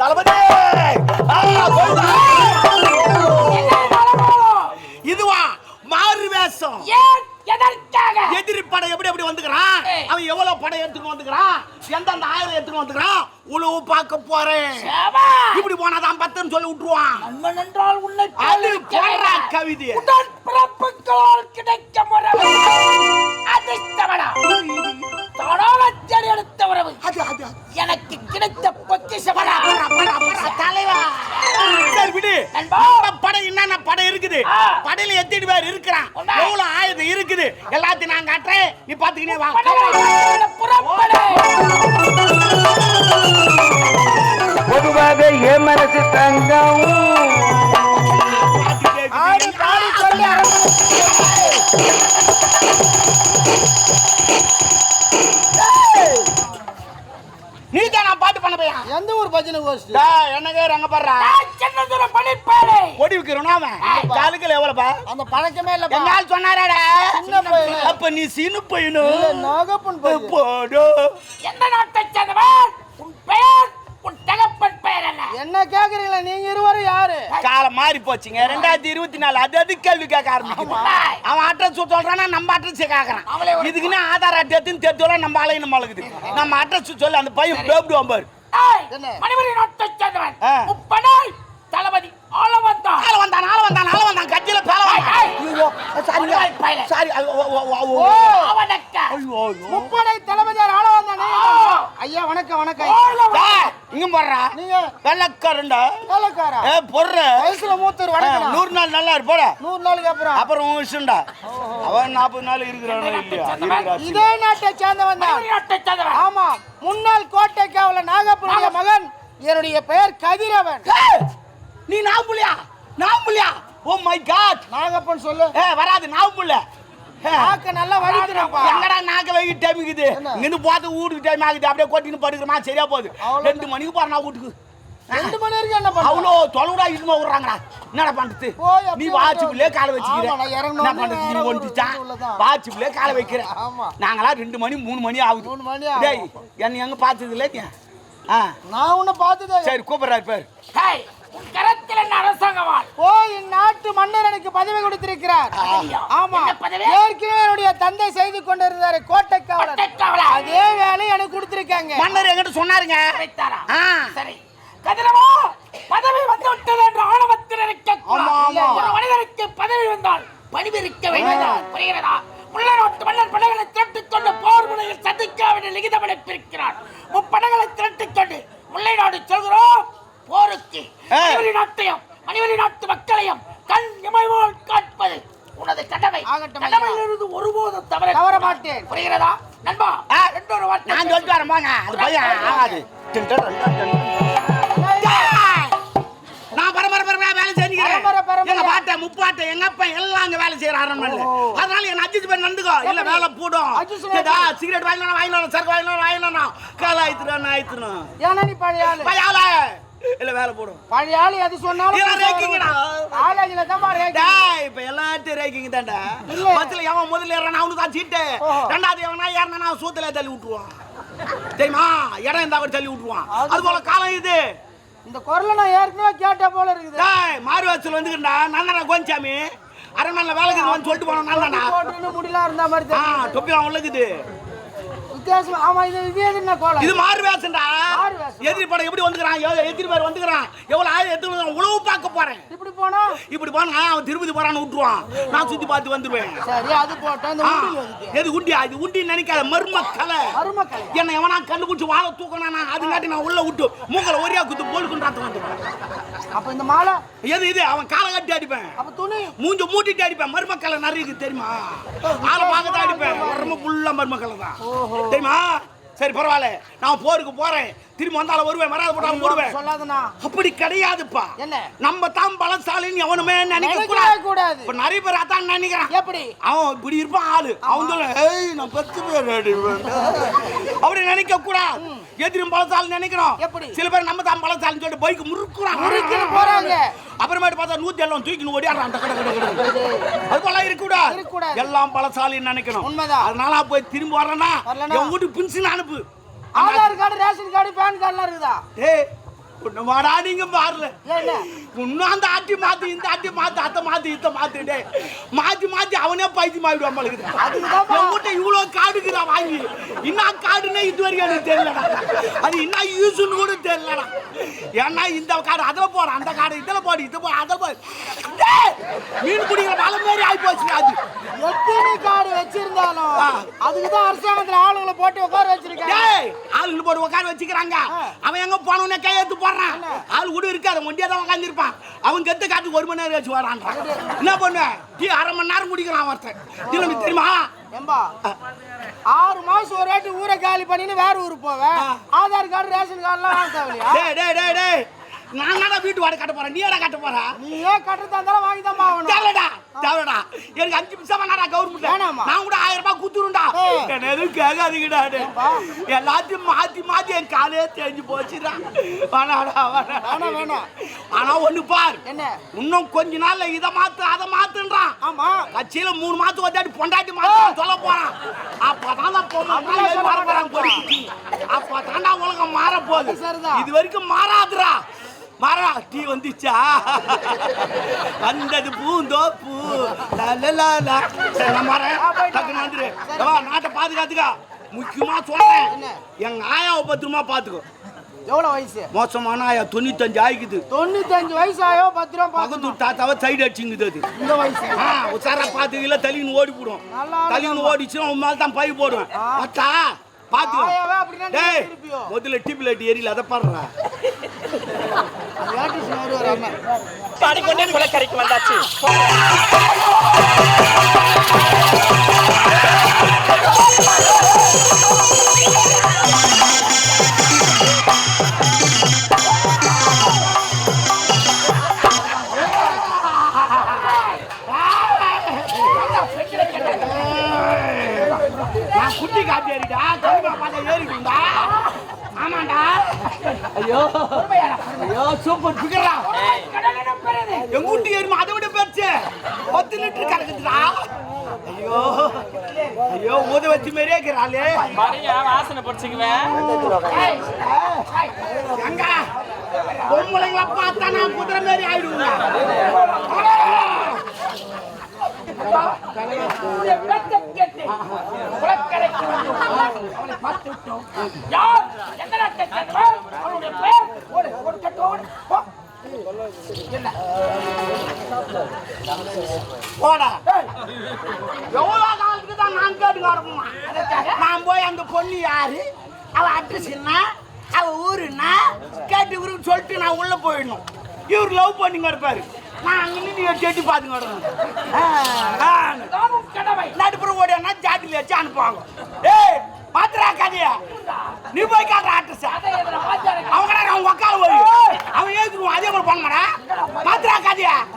தளபதி. இதுவா? மாறு வேஷம். எதிரி படை எப்படி எப்படி வந்துக்கிறான். அவன் எவ்வளவு படை எடுத்துட்டு வந்துக்கிறான்? எந்தெந்த ஆயிரம் எடுத்துட்டு வந்துக்கிறான்? உழவு பார்க்க போறேன். இப்படி போனாதான் பத்துன்னு சொல்லி விட்டுருவான். நண்பன் என்றால் உன்னை அது போடுறா. கவிதை. உடன் பிறப்புகளால் கிடைக்க உறவு அதிர்ஷ்டமடா தானாக உறவு. எனக்கு கிடைத்த பரா, தலைவா. சரி விடு. நண்பா. நம்ம படை என்னென்ன படை இருக்குது. படையில எத்தனை பேர் இருக்கிறான்? எவ்வளவு ஆயுதம் இருக்குது? எல்லாத்தையும் நான் காட்டுறேன். நீ பாத்துக்கினே வா. பொதுவாக என் மனசு தங்கம். ஆடி பாடி தான் நான் பாட்டு பண்ண பையன் எந்த ஊர் பஜனை கோஷ்டி? டேய், என்னங்க ரங்க படுறா சின்ன தூரம் படிப்பாரு கொடி விக்கிறோம் அவன்? காலுக்குல எவ்வளவுப்பா அந்த பழக்கமே இல்லப்பா. எங்க ஆள் சொன்னாராடா. சின்ன. அப்ப நீ சின்ன பையனு? இல்ல, நாகப்பன். போடு. நாட்டை சேர்ந்தவன் உன் பெயர் உன் தகப்பன் பெயர் என்ன கேக்குறீங்களா? நீங்க இருவரும் யாரு? காலம் மாறி போச்சுங்க. ரெண்டாயிரத்தி இருபத்தி நாலு அது அது கேள்வி கேட்க ஆரம்பிக்கும் அவன் அட்ரஸ் சொல்றானா நம்ம அட்ரஸ் கேக்குறான் இதுக்குன்னு ஆதார் அட்டை எடுத்துன்னு தெரிஞ்சோல நம்ம ஆலையும் நம்ம அழகுது நம்ம அட்ரஸ் சொல்லி அந்த பையன் பேப்பிடுவான் பாரு? மணிமணி நாட்டை சேர்ந்தவன். தளபதி ஆள வந்தான் ஆள வந்தான் ஆள வந்தான் ஆள வந்தான் கட்சியில பேல ஏய், ஏய். ஐயோ சாரி ஓ அவனக்க. ஐயோ ஐயோ முப்படை தளபதியார் ஆள வந்தானே ஆ. ஐயா வணக்கம் வணக்கம் ஆள வந்தான். இங்க போடுறா நீங்க? வெள்ளக்காரண்டா வேலைக்காரா ஏ பொர்ற. வயசுல மூத்தர் வணக்கம் நூறு நாள் நல்லா இருப்போட நூறு நாளுக்கு அப்புறம்? அப்புறம் உன் விஷயம்டா. அவன் நாற்பது நாள் இருக்கிறானா இல்லையா? இதே நாட்டை சேர்ந்தவன் தான். நாட்டை சேர்ந்தவன். ஆமா. முன்னாள் கோட்டை காவலர் நாகப்பனுடைய மகன் என்னுடைய பெயர் கதிரவன். நீ நாம்புலியா? நாம்புலியா? ஓ மை காட் நாகப்பன் சொல்லு. ஏ வராது நாம்புல. நாக்க நல்லா வலிக்கிறப்பா எங்கடா நாக்க வைக்க டைம் இருக்குது? இங்கிருந்து பார்த்து வீட்டுக்கு டைம் ஆகுது. அப்படியே கொட்டின்னு படுக்கிறமா சரியா போகுது. ரெண்டு மணிக்கு போறா வீட்டுக்கு. ரெண்டு மணி வரைக்கும் என்ன பண்ண அவ்வளோ தொலைவுடா இனிமே விடுறாங்கடா என்னடா பண்றது? நீ அப்படியே வாட்சிப்புலே காலை வச்சுக்கிற. ஆமா, நான் இறங்குன என்ன பண்றது? நீ உள்ளதான். வாட்சிப்புலே காலை வைக்கிற. ஆமா. நாங்களா ரெண்டு மணி மூணு மணி ஆகுது. மூணு மணி. டேய் என்ன எங்க பார்த்தது இல்லை நீ? ஆ. நான் உன்னை பார்த்ததே. சரி கூப்பிடுறாரு பேர். ஹேய், கரத்தில் என்ன அரசாங்கவாள் ஓ இந்நாட்டு மன்னர் எனக்கு பதவி கொடுத்திருக்கிறார்? ஆமா? ஏற்கனவே என்னுடைய தந்தை செய்து கொண்டிருந்தாரு கோட்டை காவலர்? அதே வேலை எனக்கு கொடுத்திருக்காங்க. மன்னர் என்கிட்ட சொன்னாருங்க. சரி. கதிரவா பதவி வந்து விட்டது என்று ஆணவத்தில் இருக்க. ஒரு மனிதனுக்கு பதவி வந்தால் பணிவிருக்க வேண்டியதான் புரிகிறதா? முள்ள நாட்டு மன்னர் படைகளை திரட்டிக் கொண்டு போர் முனையில் சந்திக்காவிட லிகிதம் அளிப்பிருக்கிறார் முப்படைகளை திரட்டிக் கொண்டு முல்லை நாடு செல்கிறோம். போருக்கு. நாட்டையும் மணிவழி நாட்டு மக்களையும் கண் இமைவோல் காட்பது உனது கடமை. கடமையிலிருந்து ஒருபோதும் தவற தவற மாட்டேன். புரிகிறதா? நண்பா. ரெண்டொரு வார்த்தை நான் சொல்லிட்டு வரேன் போங்க அது பையன் ஆகாது! நான் பரபர பரபர வேலை செஞ்சுக்கிறேன். எங்க பாட்ட முப்பாட்ட எங்க அப்பா எல்லாம் அங்க வேலை செய்யற அரண்மனையில. அதனால என்ன அட்ஜஸ்ட் பண்ணி நடந்துக்கோ இல்ல வேலை போடும். சிகரெட் வாங்கினா வாங்கினா சரக்கு வாங்கினா வாங்கினா கால ஆயித்துறான் ஆயித்துறான் ஏன்னா நீ பழைய பையால இல்ல வேலை போடும். பழைய ஆளு எது சொன்னாலும் ரேக்கிங்கடா. காலேஜ்ல தான் பாரு டேய் இப்ப எல்லாத்தையும் ரேக்கிங் தான்டா. பஸ்ல எவன் முதல்ல ஏறான் அவனுக்கு தான் சீட்டு. ரெண்டாவது எவனா ஏறினா சூத்துல தள்ளி விட்டுருவான். தெரியுமா? இடம் இருந்தா கூட தள்ளி விட்டுருவான். அது போல காலம் இது. இந்த குரலை நான் ஏற்கனவே கேட்ட போல இருக்குது. டேய் மாறு வாசல் வந்துக்கிட்டா. நந்தனா கோஞ்சாமி அரண்மனையில் வேலைக்கு வந்து சொல்லிட்டு போனோம் போட்டுன்னு முடியல இருந்த மாதிரி ஆ. தொப்பி அவன் உள்ளுக்குது. வித்தியாசம் ஆமா இது இது என்ன கோலம்? இது மாறு வேஷம்டா. எதிரி படம் எப்படி வந்துக்கிறான்? எதிரி பேர் வந்துக்கிறான். எவ்வளவு ஆயிரம் எடுத்து உழவு பார்க்க போறேன். இப்படி போனா இப்படி போனா அவன் திருப்பதி போறான்னு விட்டுருவான். நான் சுத்தி பார்த்து வந்துருவேன். சரி அது வந்துட்டு. எது உண்டியா இது உண்டி நினைக்காத மர்ம கலை மருமக்கள். என்ன எவனா கண்டுபிடிச்சு வாழ தூக்கணா அதுங்காட்டி நான் உள்ள விட்டு மூக்கல ஒரே குத்து போல் கொண்டாத்து வந்துடுவேன் அப்ப இந்த மாலை? எது இது? அவன் காலை கட்டி அடிப்பேன். அப்ப துணி? மூஞ்ச மூட்டிட்டு அடிப்பேன். மருமக்களை நிறைய தெரியுமா? ஆளை பார்க்க தான் அடிப்பேன் ரொம்ப புள்ள மருமக்களை தான். தெரியுமா? சரி பரவாயில்ல. நான் போருக்கு போறேன். திரும்பி வந்தாலும் வருவேன் வராத போட்டாலும் வருவேன் சொல்லாதண்ணா. அப்படி கிடையாதுப்பா. என்ன? நம்ம தான் பலசாலின்னு எவனுமே நினைக்க கூடாது. கூடாது. இப்ப நிறைய பேர் அதான் நினைக்கிறான். எப்படி? அவன் இப்படி இருப்பான் ஆளு. அவன் சொல்ல ஏய் நான் பத்து பேர் அடிப்பேன்." அப்படி நினைக்க கூடாது. எதிரும் பலசாலி நினைக்கிறோம். எப்படி? சில பேர் நம்ம தான் பலசாலின்னு சொல்லிட்டு பைக் முறுக்குறான் முறுக்கின்னு போறாங்க. அப்புறமேட்டு பார்த்தா நூத்தி எல்லாம் தூக்கின்னு ஓடியாடுறான். அந்த கடை கடை கடை அது போல இருக்கக்கூடாது. எல்லாம் பலசாலின்னு நினைக்கணும். உண்மைதான். அதனால போய் திரும்பி வரேன்னா? என் வீட்டுக்கு பின்சின் அனுப்பு. Aadhaar card ration card pan கார்டுலாம் இருக்குதா? உன்னமாடா நீங்க மாறல இன்னும் அந்த ஆட்டி மாத்து இந்த ஆட்டி மாத்து அத்தை மாத்து இத்த மாத்துட்டே மாத்தி மாத்தி அவனே பழகுது அதுக்குதான்ப்பா. என் வீட்டை இவ்வளவு காடுக்குறா வாங்கி என்ன காடுன்னே இது வரைக்கும் எனக்கு தெரியலடா. அது என்ன யூஸ்னு கூட தெரியலடா. ஏன்னா இந்த காடு அதில் போற அந்த காடு இதில் போடு இது போடு அதில் போடு மீன் பிடிக்கிற வலை மாரி ஆகி போச்சு அது. எத்தனை காடு வச்சிருந்தாலும். அதுக்கு தான் அரசாங்கத்துல ஆளுங்களை போட்டு உட்கார வச்சிருக்காங்க. டேய் ஆளுங்க போட்டு உட்கார வச்சுக்கிறாங்க. அவன் எங்க போனவனே கையெழுத்து போடுறான் ஆள் கூட இருக்காது ஒண்டியா தான் உட்காந்துருப்பான் அவன் கெத்த காட்டுக்கு ஒரு மணி நேரம் வச்சு வரான்றான். என்ன பண்ண? டீ அரை மணி நேரம் குடிக்கிறான் ஒருத்தன். திரும்பி தெரியுமா? ஏம்பா ஆறு மாசம் ஒரு வாட்டி ஊரை காலி பண்ணின்னு வேற ஊருக்கு போவேன் ஆதார் கார்டு ரேஷன் கார்டுலாம் வாங்க தேவையா டேய் டேய் டேய் டேய். நான் வீட்டு வாடகை கட்ட போறேன்? நீ என்ன கட்ட போற? நீ ஏன் கட்டுறதா இருந்தாலும் வாங்கி தான் ஆகணும் தேவைடா. எனக்கு அஞ்சு நிமிஷம் வேணாடா கவர்மெண்ட் வேணாமா? நான் கூட ஆயிரம் ரூபாய் குத்துருண்டா. என்ன எதுவும் கேட்காதீங்கடா. எல்லாத்தையும் மாத்தி மாத்தி என் காலே தேஞ்சு போச்சுடா. வேணாடா வேணாடா. வேணாம் ஆனா ஒண்ணு பார். என்ன? இன்னும் கொஞ்ச நாள்ல இத மாத்து அதை மாத்துன்றான் ஆமா. கட்சியில மூணு மாத்து வந்தாடி பொண்டாட்டி மாத்து சொல்ல போறான். அப்பதான் மாட்டான். கொடிக்கு. அப்பதான்டா உலகம் மாற போகுது. இது வரைக்கும் மாறாதுடா. மாறா டீ வந்துச்சா? வந்தது நான் மாறேன். டக்குன்னு வந்துரு. நாட்டை பாதுகாத்துக்கா. முக்கியமா சொல்றேன்? எங்க ஆயாவை பத்திரமா பாத்துக்கோ. எவ்வளவு வயசு? மோசமான ஆயா தொண்ணூத்தஞ்சு ஆயிக்குது. தொண்ணூத்தஞ்சு வயசு ஆயோ பத்து ரூபா பக்கத்து தாத்தாவை சைடு அடிச்சுங்குது அது. இந்த வயசு. ஆ, உசாரா பாத்துக்கல தலின்னு ஓடி போடும் தலின்னு ஓடிச்சுன்னா உன் மேல தான் பை போடுவேன். ஆ. பத்தா டேய்? முதல்ல டிப் லைட் எரியல அதை பாடுறா. பாடிக்கொண்டே குளக்கரைக்கு வந்தாச்சு. நான் குட்டி காட்டி ஏறிடா கருமா பார்த்தா ஏறிடுண்டா ஆமாண்டா. ஐயோ. ஐயோ சூப்பர் பிகரா எங்க வீட்டு எருமை அதை விட பெருச்சு பத்து லிட்டர் கறக்குதுடா ஐயோ ஐயோ ஊத வச்சு மாதிரியே இருக்கிறாளே பாருங்க வாசனை பிடிச்சிக்குவேன் எங்க? பொம்பளைங்கள பார்த்தா நான் குதிரை மாதிரி ஆயிடுவேன். குளக்கரைக்கு வந்து அவளை பார்த்து விட்டோம் யார் போடா. எவ்வளோ காலத்துக்கு தான் நான் கேட்டு வரணுமா? நான் போய் அந்த பொண்ணு யாரு? அவள் அட்ரஸ் என்ன? அவள் ஊருன்னா கேட்டு இவருக்கு சொல்லிட்டு நான் உள்ளே போயிடணும். இவர் லவ் பண்ணி கிடப்பாரு நான் அங்கே நீ கேட்டு பார்த்து கிடணும் நடுப்புற ஓடியானா ஜாட்டில் வச்சு அனுப்புவாங்க. ஏய் மாத்திரா கதையா. நீ போய் காட்டுற ஆர்டிஸ்ட் அவங்க அவன் உக்கால போய். அவன் ஏற்றுக்குவான் அதே மாதிரி பண்ண மாட்டா மாத்திர 的